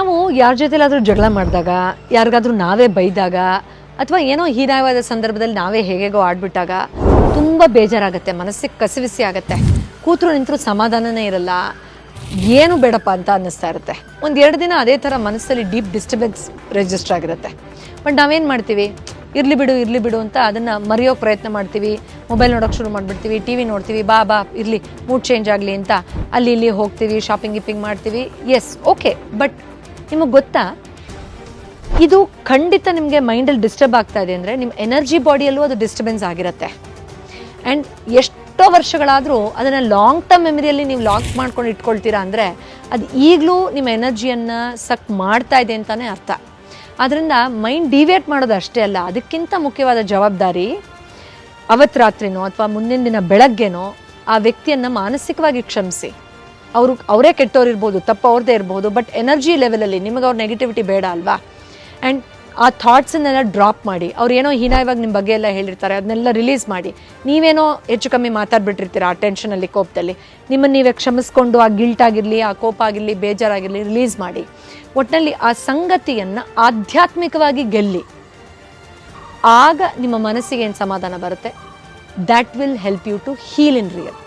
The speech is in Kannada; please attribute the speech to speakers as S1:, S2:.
S1: ನಾವು ಯಾರ ಜೊತೆಲಾದರೂ ಜಗಳ ಮಾಡಿದಾಗ, ಯಾರಿಗಾದ್ರೂ ನಾವೇ ಬೈದಾಗ, ಅಥವಾ ಏನೋ ಹೀನಾಯವಾದ ಸಂದರ್ಭದಲ್ಲಿ ನಾವೇ ಹೇಗೇಗೋ ಆಡ್ಬಿಟ್ಟಾಗ ತುಂಬ ಬೇಜಾರಾಗುತ್ತೆ, ಮನಸ್ಸಿಗೆ ಕಸಿವಿಸಿ ಆಗುತ್ತೆ. ಕೂತರು ನಿಂತರೂ ಸಮಾಧಾನನೇ ಇರಲ್ಲ. ಏನು ಬೇಡಪ್ಪ ಅಂತ ಅನ್ನಿಸ್ತಾ ಇರುತ್ತೆ. ಒಂದು ಎರಡು ದಿನ ಅದೇ ಥರ ಮನಸ್ಸಲ್ಲಿ ಡೀಪ್ ಡಿಸ್ಟರ್ಬೆನ್ಸ್ ರಿಜಿಸ್ಟರ್ ಆಗಿರುತ್ತೆ. ಬಟ್ ನಾವೇನು ಮಾಡ್ತೀವಿ? ಇರಲಿ ಬಿಡು ಇರಲಿ ಬಿಡು ಅಂತ ಅದನ್ನು ಮರೆಯೋಕೆ ಪ್ರಯತ್ನ ಮಾಡ್ತೀವಿ. ಮೊಬೈಲ್ ನೋಡೋಕೆ ಶುರು ಮಾಡಿಬಿಡ್ತೀವಿ, ಟಿ ವಿ ನೋಡ್ತೀವಿ, ಬಾ ಬಾ, ಇರಲಿ ಮೂಡ್ ಚೇಂಜ್ ಆಗಲಿ ಅಂತ. ಅಲ್ಲಿ, ಇಲ್ಲಿ ಹೋಗ್ತೀವಿ ಶಾಪಿಂಗ್ ಗಿಪ್ಪಿಂಗ್ ಮಾಡ್ತೀವಿ. ಎಸ್ ಓಕೆ ಬಟ್ ನಿಮಗೆ ಗೊತ್ತಾ? ಇದು ಖಂಡಿತ ನಿಮಗೆ ಮೈಂಡಲ್ಲಿ ಡಿಸ್ಟರ್ಬ್ ಆಗ್ತಾ ಇದೆ ಅಂದರೆ ನಿಮ್ಮ ಎನರ್ಜಿ ಬಾಡಿಯಲ್ಲೂ ಅದು ಡಿಸ್ಟರ್ಬೆನ್ಸ್ ಆಗಿರುತ್ತೆ. ಆ್ಯಂಡ್ ಎಷ್ಟೋ ವರ್ಷಗಳಾದರೂ ಅದನ್ನು ಲಾಂಗ್ ಟರ್ಮ್ ಮೆಮರಿಯಲ್ಲಿ ನೀವು ಲಾಕ್ ಮಾಡ್ಕೊಂಡು ಇಟ್ಕೊಳ್ತೀರಾ ಅಂದರೆ ಅದು ಈಗಲೂ ನಿಮ್ಮ ಎನರ್ಜಿಯನ್ನು ಸಕ್ ಮಾಡ್ತಾ ಇದೆ ಅಂತಲೇ ಅರ್ಥ. ಆದ್ದರಿಂದ ಮೈಂಡ್ ಡಿವೇಟ್ ಮಾಡೋದು ಅಷ್ಟೇ ಅಲ್ಲ, ಅದಕ್ಕಿಂತ ಮುಖ್ಯವಾದ ಜವಾಬ್ದಾರಿ ಅವತ್ತು ರಾತ್ರಿನೋ ಅಥವಾ ಮುಂದಿನ ದಿನ ಬೆಳಗ್ಗೆನೋ ಆ ವ್ಯಕ್ತಿಯನ್ನು ಮಾನಸಿಕವಾಗಿ ಕ್ಷಮಿಸಿ. ಅವರು ಅವರೇ ಕೆಟ್ಟವ್ರು ಇರ್ಬೋದು, ತಪ್ಪು ಅವ್ರದ್ದೇ ಇರ್ಬೋದು ಬಟ್ ಎನರ್ಜಿ ಲೆವೆಲಲ್ಲಿ ನಿಮಗೆ ಅವ್ರ ನೆಗೆಟಿವಿಟಿ ಬೇಡ ಅಲ್ವಾ? ಆ್ಯಂಡ್ ಆ ಥಾಟ್ಸನ್ನೆಲ್ಲ ಡ್ರಾಪ್ ಮಾಡಿ, ಅವ್ರು ಏನೋ ಹೀನಾಯವಾಗ ನಿಮ್ಮ ಬಗ್ಗೆ ಎಲ್ಲ ಹೇಳಿರ್ತಾರೆ, ಅದನ್ನೆಲ್ಲ ರಿಲೀಸ್ ಮಾಡಿ. ನೀವೇನೋ ಹೆಚ್ಚು ಕಮ್ಮಿ ಮಾತಾಡ್ಬಿಟ್ಟಿರ್ತೀರ ಆ ಟೆನ್ಷನಲ್ಲಿ ಕೋಪದಲ್ಲಿ? ನಿಮ್ಮನ್ನು ನೀವೇ ಕ್ಷಮಿಸ್ಕೊಂಡು ಆ ಗಿಲ್ಟ್ ಆಗಿರಲಿ, ಆ ಕೋಪ ಆಗಿರಲಿ, ಬೇಜಾರಾಗಿರಲಿ ರಿಲೀಸ್ ಮಾಡಿ. ಒಟ್ಟಿನಲ್ಲಿ ಆ ಸಂಗತಿಯನ್ನು ಆಧ್ಯಾತ್ಮಿಕವಾಗಿ ಗೆಲ್ಲಿ. ಆಗ ನಿಮ್ಮ ಮನಸ್ಸಿಗೆ ಏನು ಸಮಾಧಾನ ಬರುತ್ತೆ? That will help you to heal in real